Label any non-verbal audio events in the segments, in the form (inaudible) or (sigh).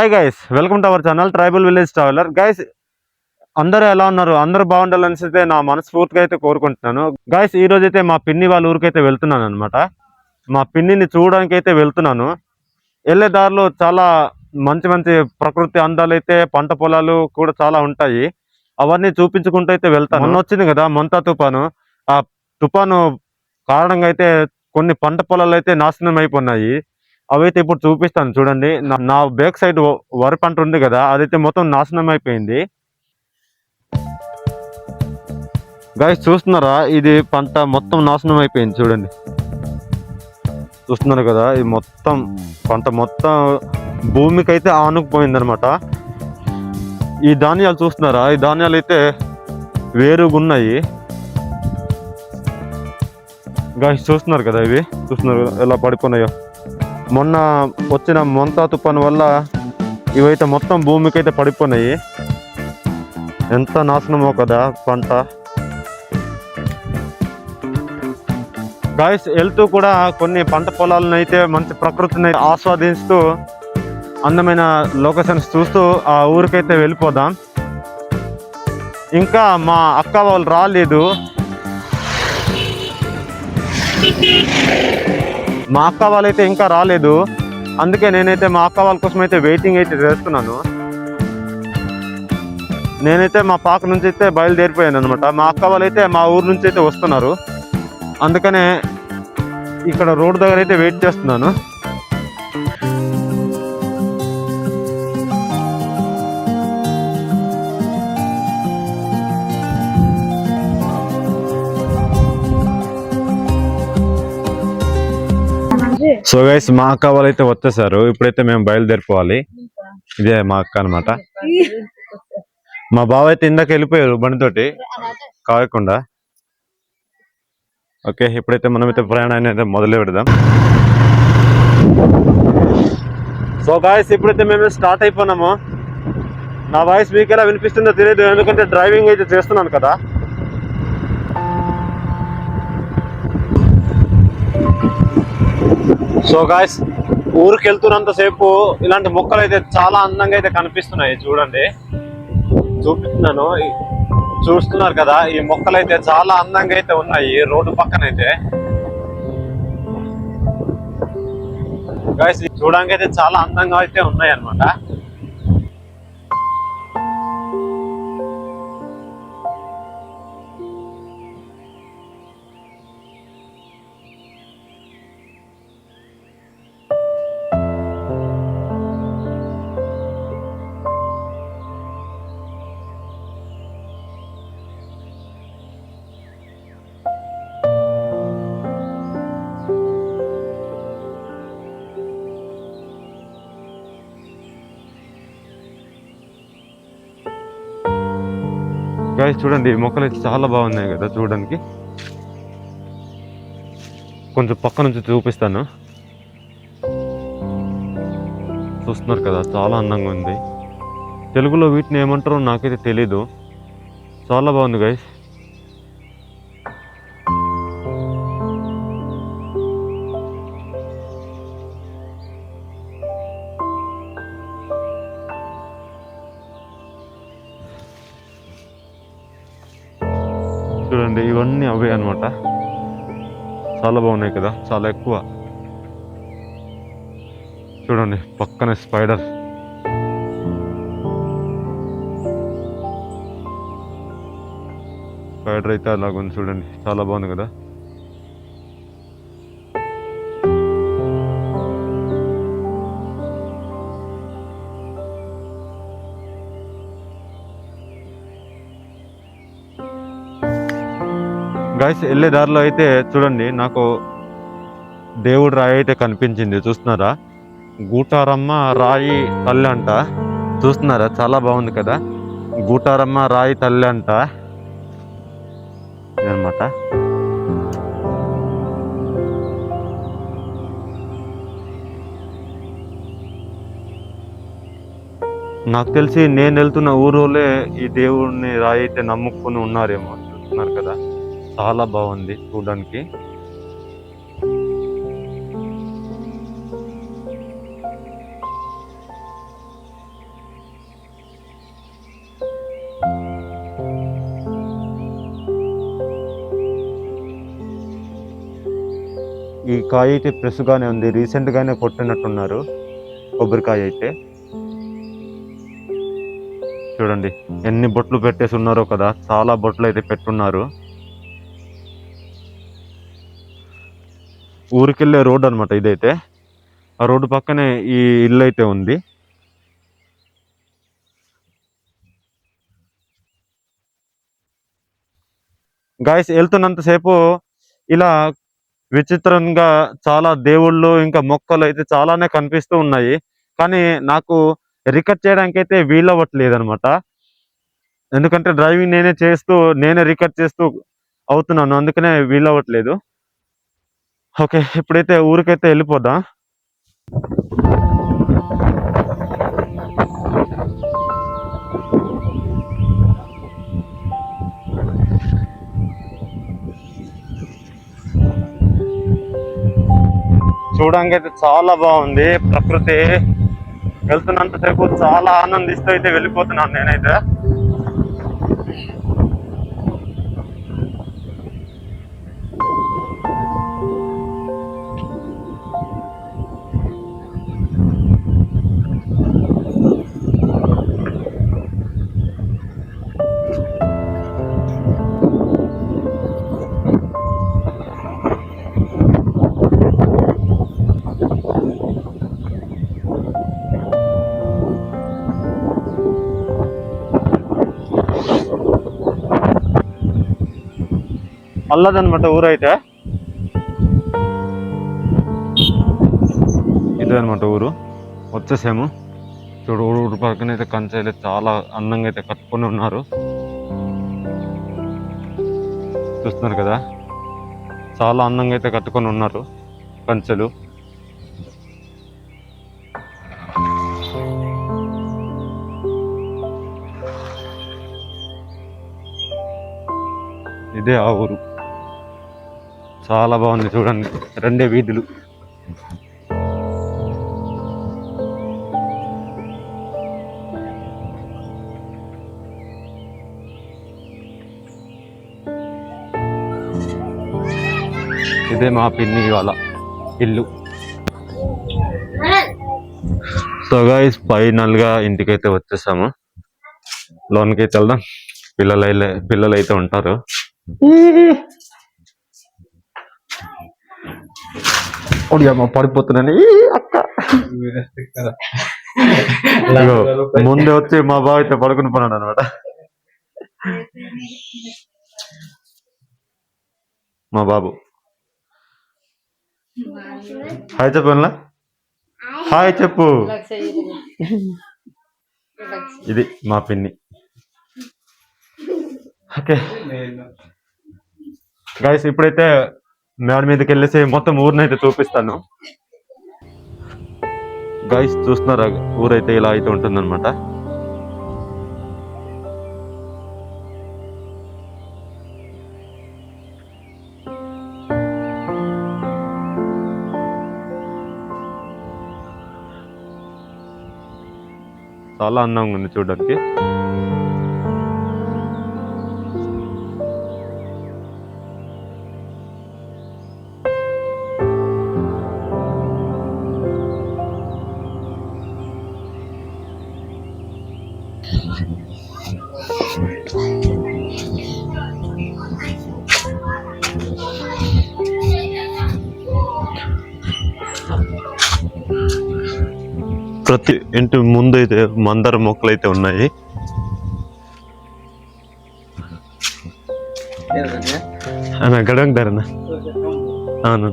Hi guys welcome to our channel tribal village traveller guys అందరూ ఎలా ఉన్నారు? అందరూ బాగుండాలని అయితే నా మనస్ఫూర్తిగా అయితే కోరుకుంటున్నాను. గైస్ ఈ రోజు అయితే మా పిన్ని వాళ్ళ ఊరికైతే వెళ్తున్నాను అనమాట మా పిన్నిని చూడడానికి అయితే వెళ్తున్నాను. వెళ్ళే దారిలో చాలా మంచి మంచి ప్రకృతి అందాలు అయితే పంట పొలాలు కూడా చాలా ఉంటాయి. అవన్నీ చూపించుకుంటూ అయితే వెళ్తాను. మొన్న వచ్చింది కదా మొంతా తుఫాను ఆ తుఫాను కారణంగా అయితే కొన్ని పంట పొలాలు అయితే నాశనం అయిపోయినాయి. అవైతే ఇప్పుడు చూపిస్తాను చూడండి. నా- బ్యాక్ సైడ్ వరి పంట ఉంది కదా అదైతే మొత్తం నాశనం అయిపోయింది. గాయస్ చూస్తున్నారా? ఇది పంట మొత్తం నాశనం అయిపోయింది చూడండి. చూస్తున్నారు కదా ఇది మొత్తం పంట మొత్తం భూమికి అయితే ఆనుకుపోయింది అనమాట ఈ ధాన్యాలు చూస్తున్నారా? ఈ ధాన్యాలు అయితే వేరుగా ఉన్నాయి. గాయస్ చూస్తున్నారు కదా ఇవి? చూస్తున్నారు ఎలా పడిపోయినాయో? మొన్న వచ్చిన మొంతా తుఫాను వల్ల ఇవైతే మొత్తం భూమికి అయితే పడిపోయినాయి. ఎంత నాశనమో కదా పంట. గాయస్ వెళ్తూ కూడా కొన్ని పంట పొలాలను అయితే మంచి ప్రకృతిని ఆస్వాదిస్తూ అందమైన లొకేషన్స్ చూస్తూ ఆ ఊరికైతే వెళ్ళిపోదాం. ఇంకా మా అక్క వాళ్ళు రాలేదు. మా అక్క వాళ్ళైతే ఇంకా రాలేదు. అందుకే నేనైతే మా అక్క వాళ్ళ కోసం అయితే వెయిటింగ్ అయితే చేస్తున్నాను. నేనైతే మా పాక నుంచి అయితే బయలుదేరిపోయాను అనమాట మా అక్క వాళ్ళైతే మా ఊరు నుంచి అయితే వస్తున్నారు. అందుకనే ఇక్కడ రోడ్డు దగ్గర అయితే వెయిట్ చేస్తున్నాను. సో గైస్ మా అక్క వాళ్ళు అయితే వచ్చేసారు. ఇప్పుడైతే మేము బయలుదేరిపోవాలి. ఇదే మా అక్క అనమాట మా బావ అయితే ఇందాక వెళ్ళిపోయారు బండితోటి. కాకుండా ఓకే ఇప్పుడైతే మనం అయితే ప్రయాణాన్ని అయితే మొదలు పెడదాం. సో గాయస్ ఇప్పుడైతే మేము స్టార్ట్ అయిపోయినాము నా వాయిస్ మీకు ఎలా వినిపిస్తుందో తెలియదు ఎందుకంటే డ్రైవింగ్ అయితే చేస్తున్నాను కదా. సో గాయస్ ఊరికి వెళ్తున్నంతసేపు ఇలాంటి మొక్కలు అయితే చాలా అందంగా అయితే కనిపిస్తున్నాయి. చూడండి. చూపిస్తున్నాను. చూస్తున్నారు కదా ఈ మొక్కలు అయితే చాలా అందంగా అయితే ఉన్నాయి రోడ్డు పక్కన అయితే గాయస్ చూడడానికి అయితే చాలా అందంగా అయితే ఉన్నాయి అన్నమాట గాయస్ చూడండి ఈ మొక్కలు అయితే చాలా బాగున్నాయి కదా చూడడానికి. కొంచెం పక్క నుంచి చూపిస్తాను. చూస్తున్నారు కదా చాలా అందంగా ఉంది. తెలుగులో వీటిని ఏమంటారో నాకైతే తెలీదు. చాలా బాగుంది గైస్ చాలా బాగున్నాయి కదా చాలా ఎక్కువ. చూడండి పక్కనే స్పైడర్. స్పైడర్ అయితే అలాగుంది చూడండి చాలా బాగుంది కదా. గాయస్ వెళ్ళే దారిలో అయితే చూడండి నాకు దేవుడు రాయి అయితే కనిపించింది. చూస్తున్నారా? గూటారమ్మ రాయి తల్లి అంట. చూస్తున్నారా? చాలా బాగుంది కదా? గూటారమ్మ రాయి తల్లి అంట. అనమాట నాకు తెలిసి నేను వెళ్తున్న ఊరోలే ఈ దేవుడిని రాయి అయితే నమ్ముకొని ఉన్నారేమో చూస్తున్నారు కదా? చాలా బాగుంది చూడడానికి. ఈ కాయ అయితే ఫ్రెష్గానే ఉంది. రీసెంట్గానే కొట్టినట్టున్నారు. కొబ్బరికాయ అయితే. చూడండి ఎన్ని బొట్లు పెట్టేసి ఉన్నారో కదా. చాలా బొట్లు అయితే పెట్టున్నారు. ఊరికెళ్ళే రోడ్ అనమాట ఇదైతే. ఆ రోడ్డు పక్కనే ఈ ఇల్లు అయితే ఉంది. గాయస్ వెళ్తున్నంతసేపు ఇలా విచిత్రంగా చాలా దేవుళ్ళు ఇంకా మొక్కలు అయితే చాలానే కనిపిస్తూ ఉన్నాయి. కానీ నాకు రికార్డ్ చేయడానికి అయితే వీలవ్వట్లేదు అనమాట ఎందుకంటే డ్రైవింగ్ నేనే చేస్తూ నేనే రికార్డ్ చేస్తూ అవుతున్నాను. అందుకనే వీలవ్వట్లేదు. ఓకే ఇప్పుడైతే ఊరికైతే వెళ్ళిపోదాం చూడడానికి అయితే చాలా బాగుంది. ప్రకృతి వెళ్తున్నంతసేపు చాలా ఆనందిస్తూ అయితే వెళ్ళిపోతున్నాను నేనైతే. అల్లదనమాట ఊరైతే. ఇదే అనమాట ఊరు. వచ్చేసాము. చూడు ఊరు ఊరు పక్కన అయితే కంచెలు చాలా అందంగా అయితే కట్టుకొని ఉన్నారు. చూస్తున్నారు కదా? చాలా అందంగా అయితే కట్టుకొని ఉన్నారు కంచెలు. ఇదే ఆ ఊరు. చాలా బాగుంది చూడండి. రెండే వీధులు. ఇదే మా పిన్ని వాళ్ళ ఇల్లు. సో గైస్ ఫైనల్గా ఇంటికైతే వచ్చేసాము. లోన్కి అయితే వెళ్దాం. పిల్లలు అయితే- పిల్లలు అయితే ఉంటారు అమ్మ పడిపోతున్నాను. ఈ అక్క? ముందే వచ్చి మా బావ అయితే పడుకుని పోనాడు అనమాట మా బాబు. హాయ్ చెప్పు హాయ్ చెప్పు. ఇది మా పిన్ని. ఓకే. గైస్ ఇప్పుడైతే మేడ మీదకి వెళ్ళేసి మొత్తం ఊరినైతే చూపిస్తాను. గైస్ చూస్తున్నారా? ఊరైతే ఇలా అయితే ఉంటుందన్నమాట. చాలా అందంగా ఉంది చూడడానికి. ప్రతి ఇంటి ముందు అయితే మందార మొక్కలు అయితే ఉన్నాయి. అన్న గడంగ్ ధరన అవును.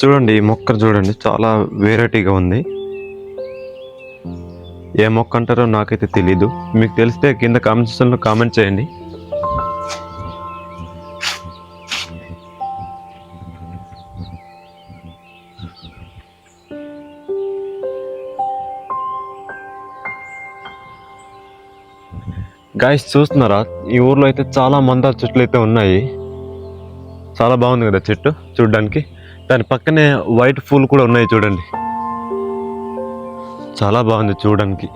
చూడండి ఈ మొక్క చూడండి చాలా వెరైటీగా ఉంది. ఏ మొక్క అంటారో నాకైతే తెలీదు. మీకు తెలిస్తే కింద కామెంట్ సెక్షన్లో కామెంట్ చేయండి. గాయస్ చూస్తున్నారా? ఈ ఊర్లో అయితే చాలా మందాల చెట్లు అయితే ఉన్నాయి. చాలా బాగుంది కదా చెట్టు చూడడానికి. దాని పక్కనే వైట్ పూలు కూడా ఉన్నాయి చూడండి. చాలా బాగుంది చూడడానికి.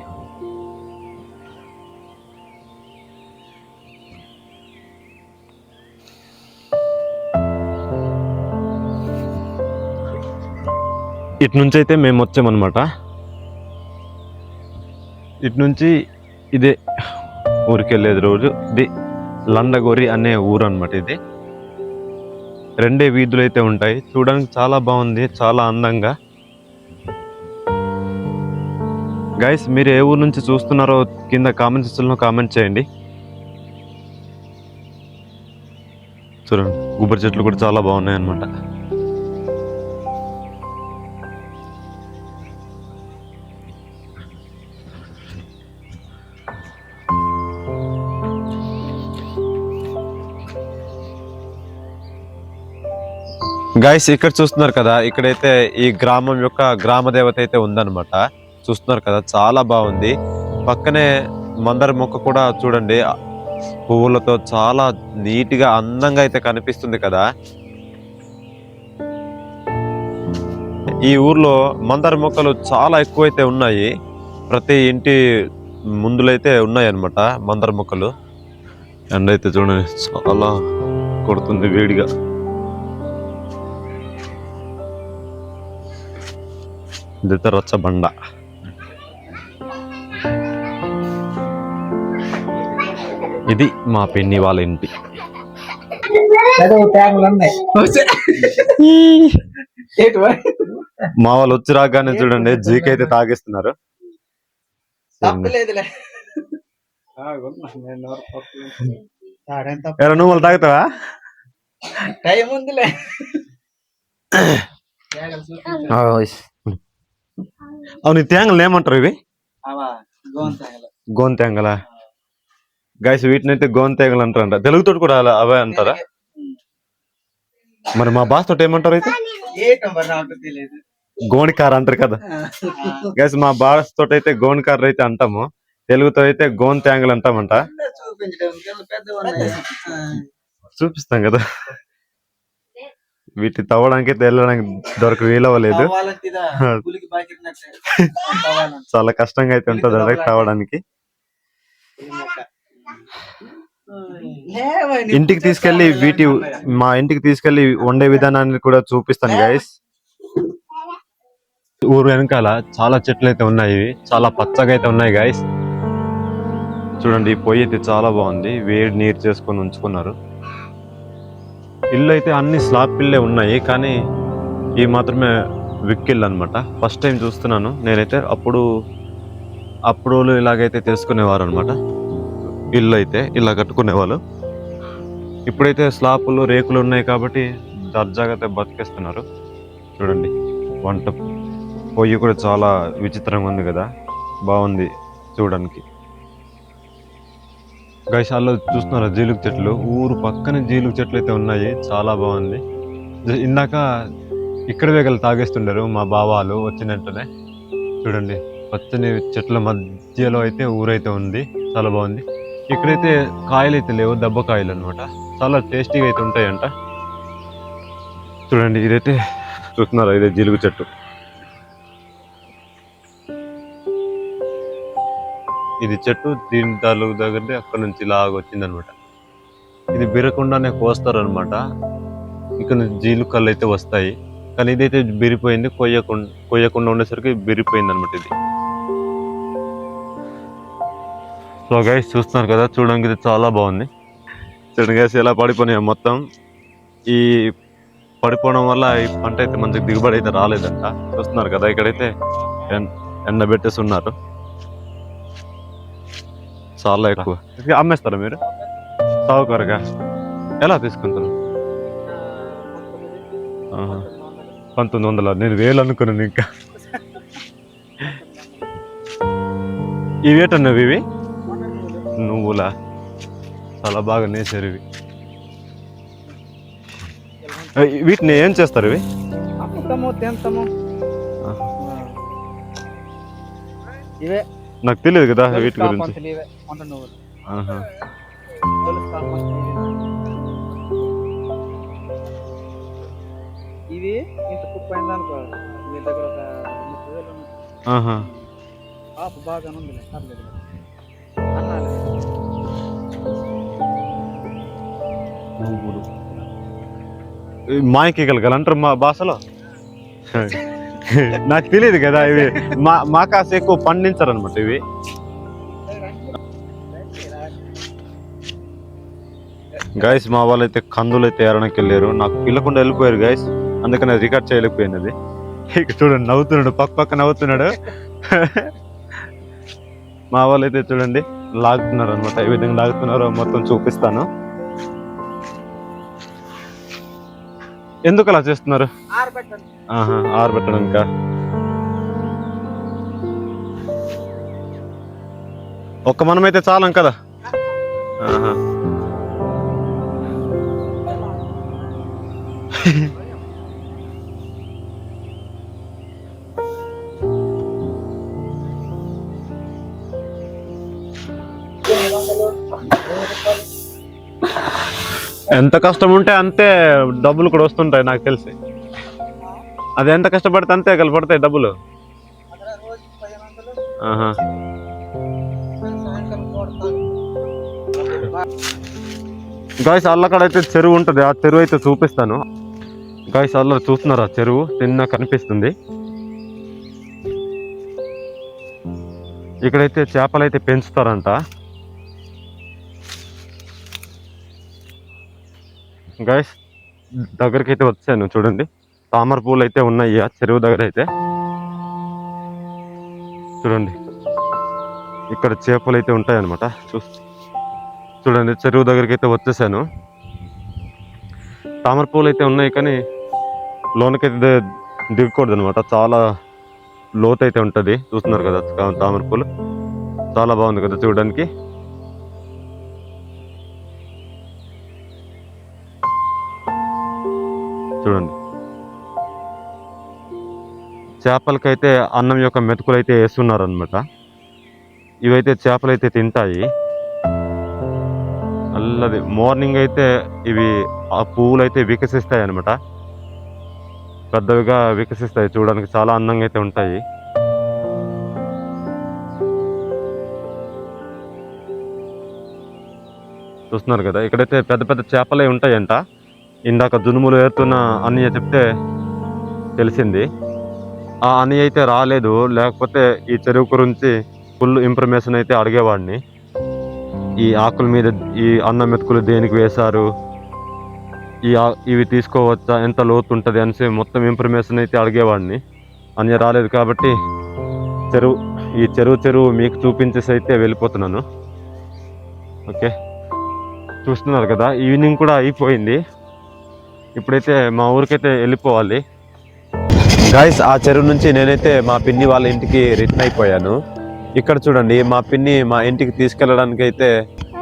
ఇటు నుంచి అయితే మేము వచ్చామన్నమాట. ఇటు నుంచి ఇదే ఊరికి వెళ్ళేది రోజు. ఇది లండగొరి అనే ఊరు అనమాట ఇది. రెండే వీధులు అయితే ఉంటాయి. చూడడానికి చాలా బాగుంది చాలా అందంగా. గైస్ మీరు ఏ ఊరు నుంచి చూస్తున్నారో కింద కామెంట్ సెక్షన్లో కామెంట్ చేయండి. చూడండి కొబ్బరి చెట్లు కూడా చాలా బాగున్నాయి అనమాట గైస్ ఇక్కడ చూస్తున్నారు కదా ఇక్కడైతే ఈ గ్రామం యొక్క గ్రామ దేవత అయితే ఉందన్నమాట. చూస్తున్నారు కదా చాలా బాగుంది. పక్కనే మందర మొక్క కూడా చూడండి పువ్వులతో చాలా నీట్గా అందంగా అయితే కనిపిస్తుంది కదా. ఈ ఊర్లో మందార మొక్కలు చాలా ఎక్కువైతే ఉన్నాయి. ప్రతి ఇంటి ముందులైతే ఉన్నాయి అన్నమాట మందార మొక్కలు. ఎండ అయితే చూడండి చాలా కొడుతుంది వేడిగా. ఇదైతే రచ్చబండ ఇది మా పిన్ని వాళ్ళ ఇంటి? మా వాళ్ళు వచ్చి రాగానే చూడండి జీక్ అయితే తాగిస్తున్నారు. ఎరా నువ్వు వాళ్ళు తాగుతావా? టైం ఉందిలే. అవును ఈ తేంగలు ఏమంటారు ఇవి? గోన్ తేంగల గైస్ వీటిని అయితే గోన్ తేంగలు అంటారంట. తెలుగుతో కూడా అలా అవే అంటారా? మరి మా బాస్ తోటి ఏమంటారు అయితే? గోనికార అంటారు కదా. గైస్ మా బాస్ తోటి అయితే గోనికార అయితే అంటాము. తెలుగుతో అయితే గోన్ తేంగలు అంటామంట. చూపిస్తాం కదా. వీటి తవ్వడానికి వెళ్ళడానికి దొరక వీలవ్వలేదు. చాలా కష్టంగా అయితే ఉంటుంది అదే తవ్వడానికి. ఇంటికి తీసుకెళ్ళి వీటి. మా ఇంటికి తీసుకెళ్ళి వండే విధానాన్ని కూడా చూపిస్తాను గైస్ ఊరు వెనకాల చాలా చెట్లు అయితే ఉన్నాయి. చాలా పచ్చగా అయితే ఉన్నాయి గైస్ చూడండి పొయ్యి అయితే చాలా బాగుంది. వేడి నీరు చేసుకొని ఉంచుకున్నారు. ఇల్లు అయితే అన్ని స్లాబ్ ఇల్లే ఉన్నాయి కానీ ఈ మాత్రమే విక్కిల్ అనమాట ఫస్ట్ టైం చూస్తున్నాను. నేనైతే అప్పుడు అప్పుడు వాళ్ళు ఇలాగైతే తెలుసుకునేవారు అనమాట ఇల్లు అయితే ఇలా కట్టుకునేవాళ్ళు. ఇప్పుడైతే స్లాపులు రేకులు ఉన్నాయి కాబట్టి దర్జాగా బతికేస్తున్నారు. చూడండి వంట పొయ్యి కూడా చాలా విచిత్రంగా ఉంది కదా. బాగుంది చూడడానికి. గైశాల్లో చూస్తున్నారా? జీలుగు చెట్లు. ఊరు పక్కన జీలుగు చెట్లు అయితే ఉన్నాయి. చాలా బాగుంది. ఇందాక ఇక్కడ వేగలు తాగేస్తుండారు మా బావాలు వచ్చినట్టునే. చూడండి పచ్చని చెట్ల మధ్యలో అయితే ఊరైతే ఉంది. చాలా బాగుంది. ఇక్కడైతే కాయలు అయితే లేవు దెబ్బ కాయలు అనమాట చాలా టేస్టీగా అయితే ఉంటాయంట. చూడండి ఇదైతే చూస్తున్నారా? ఇదే జీలుగు చెట్టు. ఇది చెట్టు దీని తాలూకు దగ్గర అక్కడ నుంచి ఇలాగ వచ్చింది అనమాట ఇది బిరకుండానే కోస్తారు అనమాట ఇక్కడ నుంచి జీలు కళ్ళు అయితే వస్తాయి. కానీ ఇదైతే బిరిపోయింది కొయ్యకుండా కొయ్యకుండా ఉండేసరికి బిరిపోయింది అనమాట ఇది. సో గైస్ చూస్తున్నారు కదా చూడడానికి ఇది చాలా బాగుంది. చూడండి గైస్ ఎలా పడిపోయినాయి మొత్తం. ఈ పడిపోవడం వల్ల ఈ పంట అయితే మంచిగా దిగుబడి అయితే రాలేదంట. చూస్తున్నారు కదా ఇక్కడైతే ఎన్- ఎండబెట్టేసి ఉన్నారు. చాలా ఎక్కువ. అమ్మేస్తారా మీరు? సాగుకారుగా. ఎలా తీసుకుంటారు. పంతొమ్మిది వందల నేను వేలు అనుకున్నాను ఇంకా. ఇవి ఏటన్నవి ఇవి? నువ్వులా. చాలా బాగా నేసారు ఇవి. వీటిని ఏం చేస్తారు ఇవి. ఇవే. నాకు తెలియదు కదా వీటి గురించి. ఇవే ఇంత కుప్ప దగ్గర ఒక ముప్పై వేలు పర్లేదు అన్నాలే మాయకి కలగాలి అంటారు మా భాషలో? (laughs) నాకు తెలియదు కదా ఇవి. మా మా కాస్త ఎక్కువ పండించరు అనమాట ఇవి. గైస్ మా వాళ్ళు అయితే కందులు అయితే ఏరడానికి వెళ్ళారు. నాకు పిల్లకుండా వెళ్ళిపోయారు గైస్ అందుకని రికార్డ్ చేయలేకపోయింది అది ఇక చూడండి నవ్వుతున్నాడు పక్క పక్క నవ్వుతున్నాడు. (laughs) మా వాళ్ళు అయితే చూడండి లాగుతున్నారు అనమాట ఏ విధంగా లాగుతున్నారో మొత్తం చూపిస్తాను. ఎందుకు అలా చేస్తున్నారు? ఆరబెట్టడం. ఇంకా ఒక్క మనమైతే చాలం కదా? ఆహా. (laughs) (laughs) ఎంత కష్టం ఉంటే అంతే డబ్బులు కూడా వస్తుంటాయి నాకు తెలిసి. అది ఎంత కష్టపడితే అంతే కలిపడతాయి డబ్బులు. ఆహా. గాయస్ అల్లకాడ అయితే చెరువు ఉంటుంది. ఆ చెరువు అయితే చూపిస్తాను. గాయస్ అల్ల చూస్తున్నారు ఆ చెరువు? నిన్న కనిపిస్తుంది. ఇక్కడైతే చేపలు అయితే పెంచుతారంట. గాయస్ దగ్గరికి అయితే వచ్చాను చూడండి. తామర పూలు అయితే ఉన్నాయి ఆ చెరువు దగ్గర అయితే చూడండి. ఇక్కడ చేపలు అయితే ఉంటాయన్నమాట. చూ చూడండి చెరువు దగ్గరికి అయితే వచ్చేసాను. తామర పూలు అయితే ఉన్నాయి కానీ లోనకైతే దిగకూడదు అనమాట చాలా లోతు అయితే ఉంటుంది. చూస్తున్నారు కదా తామర పూలు చాలా బాగుంది కదా చూడడానికి. చూడండి. చేపలకైతే అన్నం యొక్క మెతుకులు అయితే వేస్తున్నారు అనమాట ఇవైతే చేపలు అయితే తింటాయి. అల్లది మార్నింగ్ అయితే ఇవి ఆ పువ్వులు అయితే వికసిస్తాయి అనమాట పెద్దవిగా వికసిస్తాయి. చూడడానికి చాలా అందంగా అయితే ఉంటాయి. చూస్తున్నారు కదా ఇక్కడైతే పెద్ద పెద్ద చేపలే ఉంటాయంట. ఇందాక దునుములు ఏరుతున్న అన్నయ్య చెప్తే తెలిసింది. ఆ అన్నయ్య అయితే రాలేదు లేకపోతే ఈ చెరువు గురించి ఫుల్ ఇన్ఫర్మేషన్ అయితే అడిగేవాడిని. ఈ ఆకుల మీద ఈ అన్నం మెతుకులు దేనికి వేశారు? ఈ ఇవి తీసుకోవచ్చా? ఎంత లోతు ఉంటుంది అనేసి మొత్తం ఇన్ఫర్మేషన్ అయితే అడిగేవాడిని. అన్నయ్య రాలేదు కాబట్టి చెరువు ఈ చెరువు చెరువు మీకు చూపించేసి అయితే వెళ్ళిపోతున్నాను. ఓకే? చూస్తున్నారు కదా ఈవినింగ్ కూడా అయిపోయింది. ఇప్పుడైతే మా ఊరికైతే వెళ్ళిపోవాలి. గాయస్ ఆ చెరువు నుంచి నేనైతే మా పిన్ని వాళ్ళ ఇంటికి రిటర్న్ అయిపోయాను. ఇక్కడ చూడండి మా పిన్ని మా ఇంటికి తీసుకెళ్ళడానికి అయితే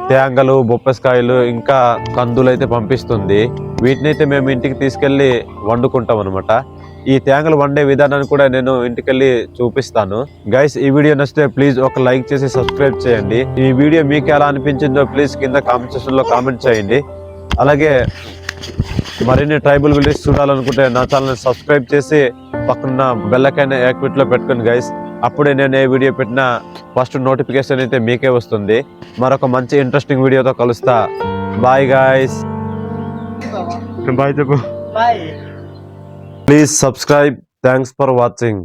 తేంగలు బొప్పస్కాయలు ఇంకా కందులు అయితే పంపిస్తుంది. వీటిని అయితే మేము ఇంటికి తీసుకెళ్ళి వండుకుంటాం అనమాట ఈ తేంగలు వండే విధానాన్ని కూడా నేను ఇంటికెళ్ళి చూపిస్తాను. గైస్ ఈ వీడియో నచ్చితే ప్లీజ్ ఒక లైక్ చేసి సబ్స్క్రైబ్ చేయండి. ఈ వీడియో మీకు ఎలా అనిపించిందో ప్లీజ్ కింద కామెంట్ సెక్షన్లో కామెంట్ చేయండి. అలాగే మరిన్ని ట్రైబల్ విలేజ్ చూడాలనుకుంటే నా ఛానల్ సబ్స్క్రైబ్ చేసి పక్కన బెల్లకైనా యాక్టివేట్లో పెట్టుకోండి గైస్ అప్పుడే నేను ఏ వీడియో పెట్టినా ఫస్ట్ నోటిఫికేషన్ అయితే మీకే వస్తుంది. మరొక మంచి ఇంట్రెస్టింగ్ వీడియోతో కలుస్తా. బాయ్ గాయస్ బాయ్ చెప్పు. Bye please subscribe thanks for watching